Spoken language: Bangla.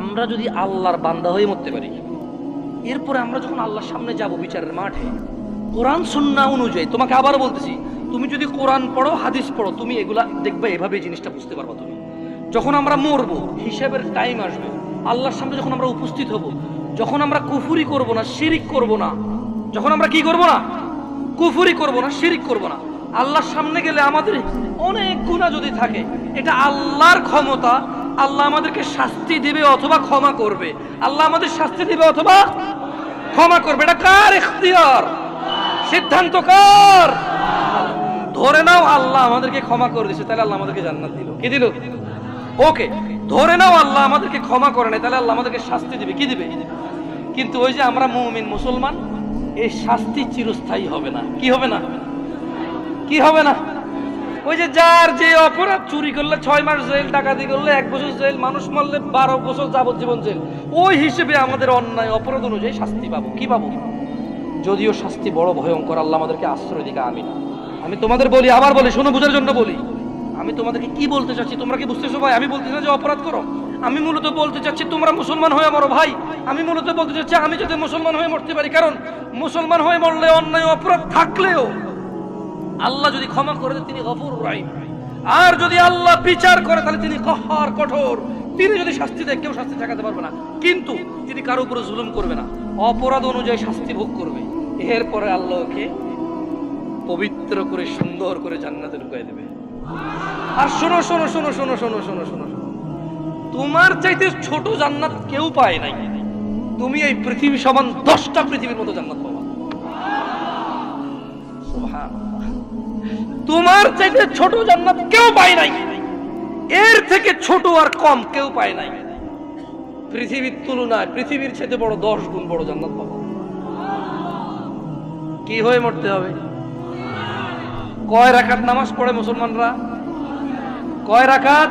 আমরা যদি আল্লাহর বান্দা হয়ে মরতে পারি, এরপরে আমরা যখন আল্লাহর সামনে যাব বিচারের মাঠে, কোরআন সুন্না অনুযায়ী, তোমাকে আবার বলতেছি, তুমি যদি কোরআন পড়ো, হাদিস পড়ো, তুমি এগুলা দেখবে, এভাবে জিনিসটা বুঝতে পারবা তুমি। যখন আমরা মরবো, হিসাবের টাইম আসবে, আল্লাহর সামনে যখন আমরা উপস্থিত হব, যখন আমরা কুফুরি করব না, শিরিক করব না, যখন আমরা কি করব না? কুফুরি করব না, শিরিক করব না। আল্লাহর সামনে গেলে আমাদের অনেক গুণা যদি থাকে, এটা আল্লাহর ক্ষমতা আল্লাহ আমাদেরকে শাস্তি দিবে অথবা ক্ষমা করবে। আল্লাহ আমাদের শাস্তি দিবে অথবা ক্ষমা করবে। এটা কার ইখতিয়ার? সিদ্ধান্ত কার? ধরে নাও আল্লাহ আমাদেরকে ক্ষমা করে দিছে তাহলে আল্লাহ আমাদেরকে জান্নাত দিল। কি দিল? ওকে, ধরে নাও আল্লাহ আমাদেরকে ক্ষমা করে নাই তাহলে আল্লাহ আমাদেরকে শাস্তি দিবে। কি দিবে? কিন্তু ওই যে আমরা মুমিন, মুসলমান, এই শাস্তি চিরস্থায়ী হবে না। কি হবে না? কি হবে না? ওই যে যার যে অপরাধ চুরি করলে ছয় মাস জেল, ডাকাতি করলে এক বছর জেল, মানুষ মারলে বারো বছর যাবজ্জীবন জেল। ওই হিসেবে আমাদের অন্যায় অপরাধ অনুযায়ী শাস্তি পাবো। কি পাবো? যদিও শাস্তি বড় ভয়ঙ্কর, আল্লাহ আমাদেরকে আশ্রয় দিকে আমি না আমি তোমাদের বলি, আবার বলি, শোনো, বোঝার জন্য বলি। আমি তোমাদেরকে কি বলতে চাচ্ছি? তোমরা কি বুঝতেছো ভাই? আমি বলতেছি না যে অপরাধ করো। আমি মূলত বলতে চাচ্ছি, তোমরা মুসলমান হয়ে মরো ভাই। আমি মূলত বলতে চাচ্ছি, আমি যাতে মুসলমান হয়ে মরতে পারি, কারণ মুসলমান হয়ে মরলে অন্যায়, অপরাধ থাকলেও আল্লাহ যদি ক্ষমা করে তিনি গফুর রাহিম। আর যদি আল্লাহ বিচার করে, তাহলে তিনি কহার, কঠোর। তিনি যদি শাস্তি দেয়, কেউ শাস্তি ঠেকাতে পারবে না। কিন্তু তিনি কারও উপরে জুলুম করবে না। অপরাধ অনুযায়ী শাস্তি ভোগ করবে। এরপরে আল্লাহকে পবিত্র করে, সুন্দর করে জান্নাতে ঢুকাই দেবে। আর শোনো শোনো শোনো শোনো শোনো শোনো শোনো শোনো। তোমার চাইতে ছোট জান্নাত কেউ পায় নাই। তুমি এই পৃথিবী সমান দশটা পৃথিবীর মতো জান্নাত পাবা। তোমার চাইতে ছোট জান্নাত কেউ পায় নাই। এর থেকে ছোট আর কম কেউ পায় নাই। পৃথিবীর তুলনায় পৃথিবীর চাইতে বড় দশ গুণ বড় জান্নাত পাবো। কি হয়ে মরতে হবে? কয় রাকাত নামাজ পড়ে মুসলমানরা? কয় রাকাত?